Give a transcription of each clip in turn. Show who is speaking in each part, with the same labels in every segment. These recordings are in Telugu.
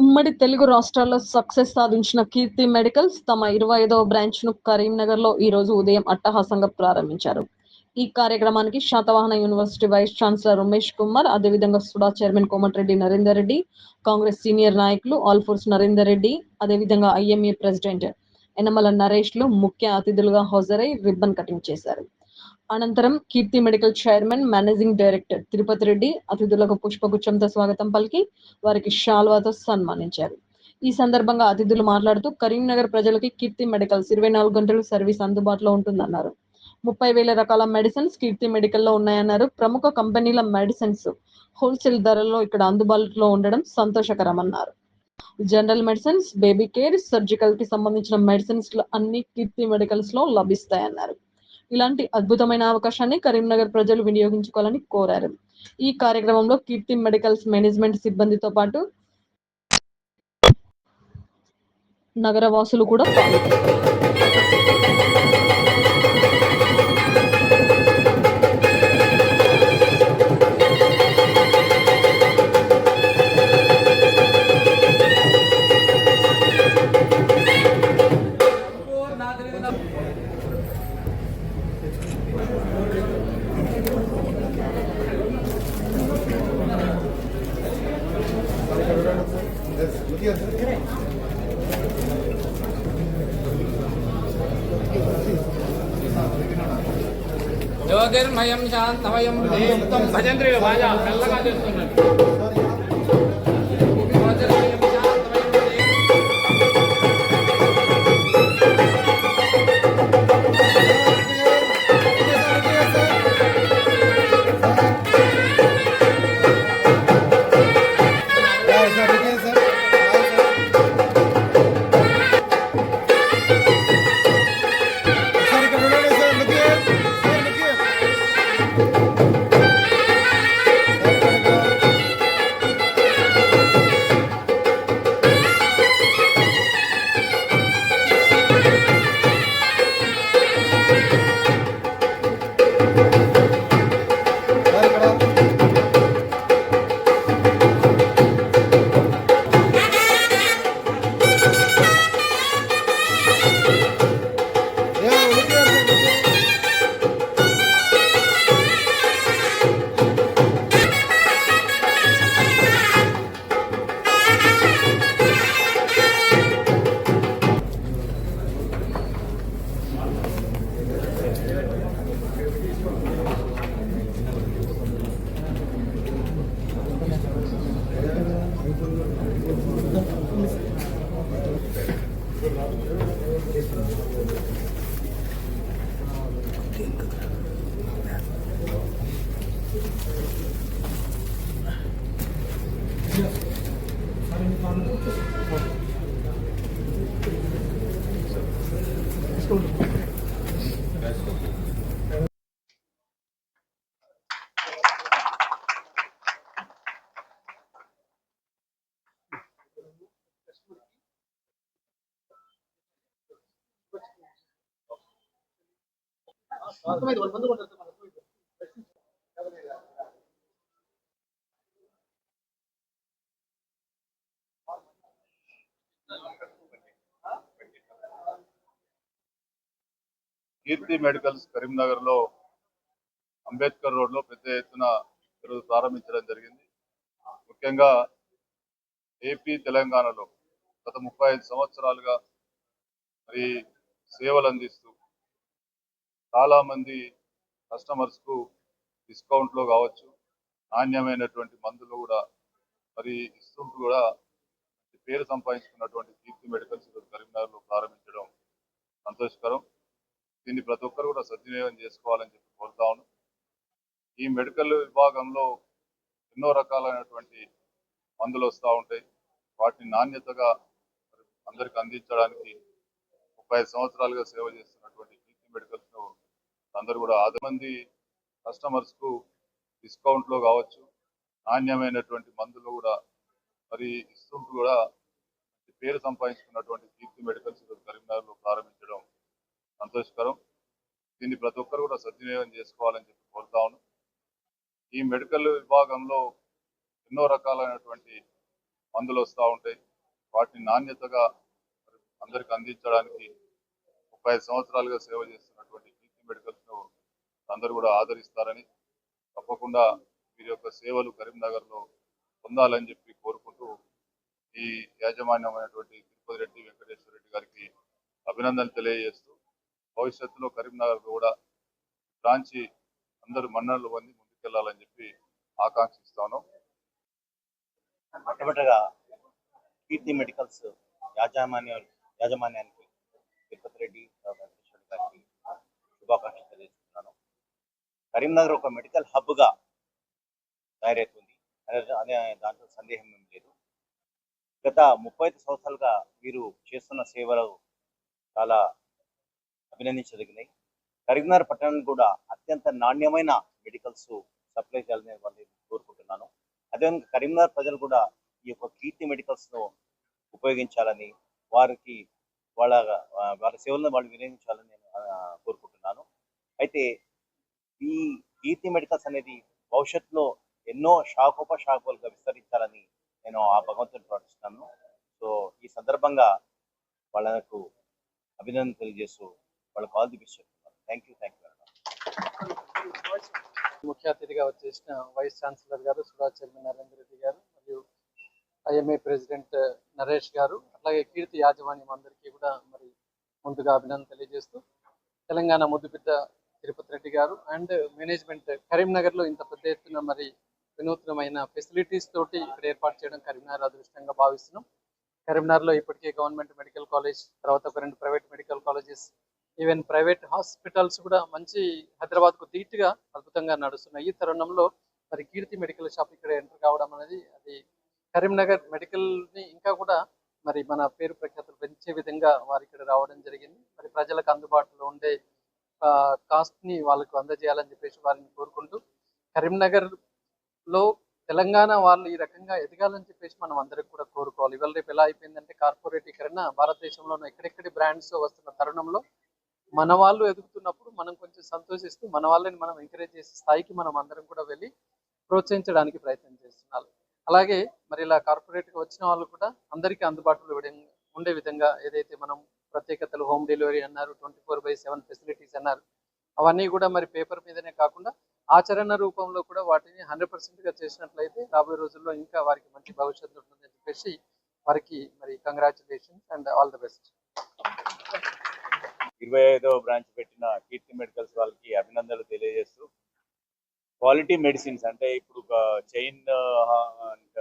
Speaker 1: ఉమ్మడి తెలుగు రాష్ట్రాల్లో సక్సెస్ సాధించిన కీర్తి మెడికల్స్ తమ ఇరవై ఐదవ బ్రాంచ్ను కరీంనగర్లో ఈ రోజు ఉదయం అట్టహాసంగా ప్రారంభించారు. ఈ కార్యక్రమానికి Satavahana university vice chancellor Umesh Kumar అదేవిధంగా సుడా చైర్మన్ కోమటిరెడ్డి నరేందర్ రెడ్డి కాంగ్రెస్ సీనియర్ నాయకులు ఆల్ఫోర్స్ నరేందర్ రెడ్డి అదేవిధంగా ఐఎంఏ ప్రెసిడెంట్ యనమల నరేష్లు ముఖ్య అతిథులుగా హాజరై రిబ్బన్ కటింగ్ చేశారు. అనంతరం Keerthi medical chairman managing director Tirupati Reddy అతిథులకు పుష్పగుచ్చంతో స్వాగతం పలికి వారికి షాల్వాతో సన్మానించారు. ఈ సందర్భంగా అతిథులు మాట్లాడుతూ కరీంనగర్ ప్రజలకి కీర్తి మెడికల్స్ ఇరవై నాలుగు గంటలు సర్వీస్ అందుబాటులో ఉంటుందన్నారు. ముప్పై వేల రకాల మెడిసిన్స్ కీర్తి మెడికల్లో ఉన్నాయన్నారు. ప్రముఖ కంపెనీల మెడిసిన్స్ హోల్సేల్ ధరల్లో ఇక్కడ అందుబాటులో ఉండడం సంతోషకరమన్నారు. జనరల్ మెడిసిన్స్ బేబీ కేర్ సర్జికల్కి సంబంధించిన మెడిసిన్స్ అన్ని కీర్తి మెడికల్స్లో లభిస్తాయన్నారు. ఇలాంటి అద్భుతమైన అవకాశాన్ని కరీంనగర్ ప్రజలు వినియోగించుకోవాలని కోరారు. ఈ కార్యక్రమంలో కీర్తి మెడికల్స్ మేనేజ్మెంట్ సిబ్బందితో పాటు నగర వాసులు కూడా పాల్గొన్నారు.
Speaker 2: జ్యోతిర్మయం శాంతమయం. భజంత్రి బాగా మెల్లగా చేస్తున్నాడు ಆಗ್ತದೆ
Speaker 3: కీర్తి మెడికల్స్ కరీంనగర్లో అంబేద్కర్ రోడ్లో పెద్ద ఎత్తున ఈరోజు ప్రారంభించడం జరిగింది. ముఖ్యంగా ఏపీ తెలంగాణలో గత ముప్పై ఐదు సంవత్సరాలుగా మరి సేవలు అందిస్తూ చాలా మంది కస్టమర్స్కు డిస్కౌంట్లో కావచ్చు నాణ్యమైనటువంటి మందులు కూడా మరి ఇస్తుంటూ కూడా పేరు సంపాదించుకున్నటువంటి కీర్తి మెడికల్స్ కరీంనగర్లో కరీంనగర్లో ప్రారంభించడం సంతోషకరం. దీన్ని ప్రతి ఒక్కరు కూడా సద్వినియోగం చేసుకోవాలని చెప్పి కోరుతా ఉన్నాం. ఈ మెడికల్ విభాగంలో ఎన్నో రకాలైనటువంటి మందులు వస్తూ ఉంటాయి. వాటిని నాణ్యతగా అందరికి అందించడానికి ముప్పై ఐదు సంవత్సరాలుగా సేవ చేస్తూ మెడికల్స్ అందరూ కూడా ఆది మంది కస్టమర్స్కు డిస్కౌంట్లో కావచ్చు నాణ్యమైనటువంటి మందులు కూడా మరి ఇస్తుంటూ కూడా పేరు సంపాదించుకున్నటువంటి కీర్తి మెడికల్స్ కరీంనగర్లో ప్రారంభించడం సంతోషకరం. దీన్ని ప్రతి ఒక్కరు కూడా సద్వినియోగం చేసుకోవాలని చెప్పి కోరుతా ఉన్నాం. ఈ మెడికల్ విభాగంలో ఎన్నో రకాలైనటువంటి మందులు వస్తూ ఉంటాయి. వాటిని నాణ్యతగా అందరికి అందించడానికి ముప్పై సంవత్సరాలుగా సేవ చేస్తున్నటువంటి కీర్తి మెడికల్స్ను అందరూ కూడా ఆదరిస్తారని తప్పకుండా వీరి యొక్క సేవలు కరీంనగర్లో పొందాలని చెప్పి కోరుకుంటూ ఈ యాజమాన్యమైనటువంటి తిరుపతి రెడ్డి వెంకటేశ్వర రెడ్డి గారికి అభినందనలు తెలియజేస్తూ భవిష్యత్తులో కరీంనగర్ కూడా బ్రాంచి అందరూ మన్ననలు పొంది ముందుకెళ్ళాలని చెప్పి ఆకాంక్షిస్తాను
Speaker 4: మొట్టమొదటిగా కీర్తి మెడికల్స్ యాజమాన్య యాజమాన్యానికి తిరుపతి రెడ్డి వెంకటేశ్వర గారికి శుభాకాంక్షలు తెలియజేస్తున్నాను. కరీంనగర్ ఒక మెడికల్ హబ్గా తయారవుతుంది. అనే దాంట్లో సందేహం ఏం లేదు. గత ముప్పై ఐదు సంవత్సరాలుగా వీరు చేస్తున్న సేవలు చాలా అభినందించదగినాయి కరీంనగర్ పట్టణానికి కూడా అత్యంత నాణ్యమైన మెడికల్స్ సప్లై చేయాలని వాళ్ళని కోరుకుంటున్నాను. అదేవిధంగా కరీంనగర్ ప్రజలు కూడా ఈ యొక్క కీర్తి మెడికల్స్ను ఉపయోగించాలని వారికి వాళ్ళ వాళ్ళ సేవలను వాళ్ళు వినియోగించాలని నేను కోరుకుంటున్నాను. అయితే ఈ కీర్తి మెడికల్స్ అనేది భవిష్యత్తులో ఎన్నో శాఖోపశాఖలుగా విస్తరించాలని నేను ఆ భగవంతుని ప్రార్థిస్తున్నాను. సో ఈ సందర్భంగా వాళ్ళకు అభినందన తెలియజేస్తూ వాళ్ళకు ఆల్ ది బెస్ట్. చెప్తున్నాను థ్యాంక్ యూ థ్యాంక్ యూ
Speaker 5: ముఖ్య అతిథిగా వచ్చేసిన వైస్ ఛాన్సలర్ గారు సుధా చైర్మన్ నరేంద్ర రెడ్డి గారు. ఐఎంఏ ప్రెసిడెంట్ నరేష్ గారు అట్లాగే కీర్తి యాజమాన్యం అందరికీ కూడా మరి ముందుగా అభినందన తెలియజేస్తూ తెలంగాణ ముద్దుబిడ్డ తిరుపతి రెడ్డి గారు అండ్ మేనేజ్మెంట్ కరీంనగర్లో ఇంత పెద్ద ఎత్తున మరి వినూత్నమైన ఫెసిలిటీస్ తోటి ఇక్కడ ఏర్పాటు చేయడం కరీంనగర్ అదృష్టంగా భావిస్తున్నాం. కరీంనగర్లో ఇప్పటికే గవర్నమెంట్ మెడికల్ కాలేజ్ తర్వాత ఒక రెండు private medical colleges even private hospitals కూడా మంచి హైదరాబాద్కు ధీటుగా అద్భుతంగా నడుస్తున్నాయి. ఈ తరుణంలో మరి కీర్తి మెడికల్ షాప్ ఇక్కడ ఎంటర్ కావడం అనేది అది కరీంనగర్ మెడికల్ని ఇంకా కూడా మరి మన పేరు ప్రఖ్యాతులు పెంచే విధంగా వారు ఇక్కడ రావడం జరిగింది. మరి ప్రజలకు అందుబాటులో ఉండే కాస్ట్ని వాళ్ళకు అందజేయాలని చెప్పేసి వారిని కోరుకుంటూ కరీంనగర్లో తెలంగాణ వాళ్ళు ఈ రకంగా ఎదగాలని చెప్పేసి మనం అందరికి కూడా కోరుకోవాలి. ఇవాళ రేపు ఎలా అయిపోయిందంటే కార్పొరేటీకరణ భారతదేశంలో ఉన్న ఎక్కడెక్కడి బ్రాండ్స్ వస్తున్న తరుణంలో మన వాళ్ళు ఎదుగుతున్నప్పుడు మనం కొంచెం సంతోషిస్తూ మన వాళ్ళని మనం ఎంకరేజ్ చేసే స్థాయికి మనం అందరం కూడా వెళ్ళి ప్రోత్సహించడానికి ప్రయత్నం చేస్తున్నారు అలాగే మరి ఇలా కార్పొరేట్గా వచ్చిన వాళ్ళు కూడా అందరికీ అందుబాటులో ఉండే విధంగా ఏదైతే మనం ప్రత్యేకతలు హోమ్ డెలివరీ అన్నారు twenty four by seven facilities అన్నారు అవన్నీ కూడా మరి పేపర్ మీదనే కాకుండా ఆచరణ రూపంలో కూడా వాటిని హండ్రెడ్ పర్సెంట్గా చేసినట్లయితే రాబోయే రోజుల్లో ఇంకా వారికి మంచి భవిష్యత్తు ఉంటుందని చెప్పేసి వారికి మరి congratulations and all the best.
Speaker 4: ఇరవై ఐదో బ్రాంచ్ పెట్టిన కీర్తి మెడికల్స్ వాళ్ళకి అభినందనలు తెలియజేస్తూ క్వాలిటీ మెడిసిన్స్ అంటే ఇప్పుడు చైన్ అండ్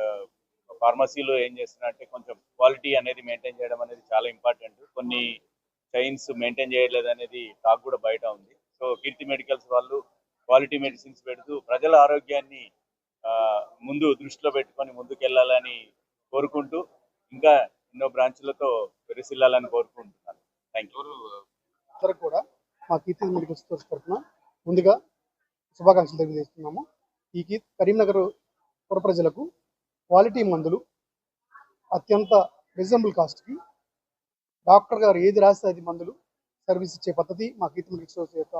Speaker 4: ఫార్మసీలో ఏం చేస్తున్నారంటే కొంచెం క్వాలిటీ అనేది మెయింటైన్ చేయడం అనేది చాలా ఇంపార్టెంట్. కొన్ని చైన్స్ మెయింటైన్ చేయలేదు అనేది టాక్ కూడా బయట ఉంది. సో కీర్తి మెడికల్స్ వాళ్ళు క్వాలిటీ మెడిసిన్స్ పెడుతూ ప్రజల ఆరోగ్యాన్ని ఆ, ముందు దృష్టిలో పెట్టుకొని ముందుకెళ్ళాలని కోరుకుంటూ ఇంకా ఎన్నో బ్రాంచ్లతో విరసిల్లాలని కోరుకుంటున్నాను. థ్యాంక్ యూ
Speaker 6: కూడా మా కీర్తి మెడికల్స్ తరఫున ముందుగా శుభాకాంక్షలు తెలియజేస్తున్నాము. ఈ కీ కరీంనగర్ పుర ప్రజలకు క్వాలిటీ మందులు అత్యంత రీజనబుల్ కాస్ట్కి డాక్టర్ గారు ఏది రాస్తే అది మందులు సర్వీస్ ఇచ్చే పద్ధతి మా కీర్తి మెడికల్ యొక్క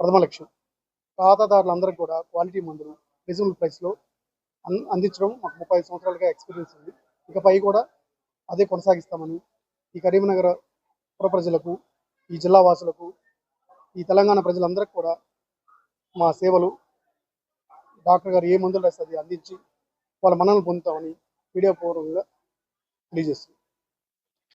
Speaker 6: ప్రథమ లక్ష్యం. ఖాతాదారులందరికీ కూడా క్వాలిటీ మందులు రీజనబుల్ ప్రైస్లో అన్ అందించడం మాకు ముప్పై సంవత్సరాలుగా ఎక్స్పీరియన్స్ ఉంది. ఇకపై కూడా అదే కొనసాగిస్తామని ఈ కరీంనగర్ పుర ప్రజలకు ఈ జిల్లా వాసులకు ఈ తెలంగాణ ప్రజలందరికీ కూడా మా సేవలు. డాక్టర్ గారు ఏ మందులు రాస్తే అది అందించి వాళ్ళ మనల్ని పొందుతామని వీడియో పూర్వకంగా తెలియజేస్తుంది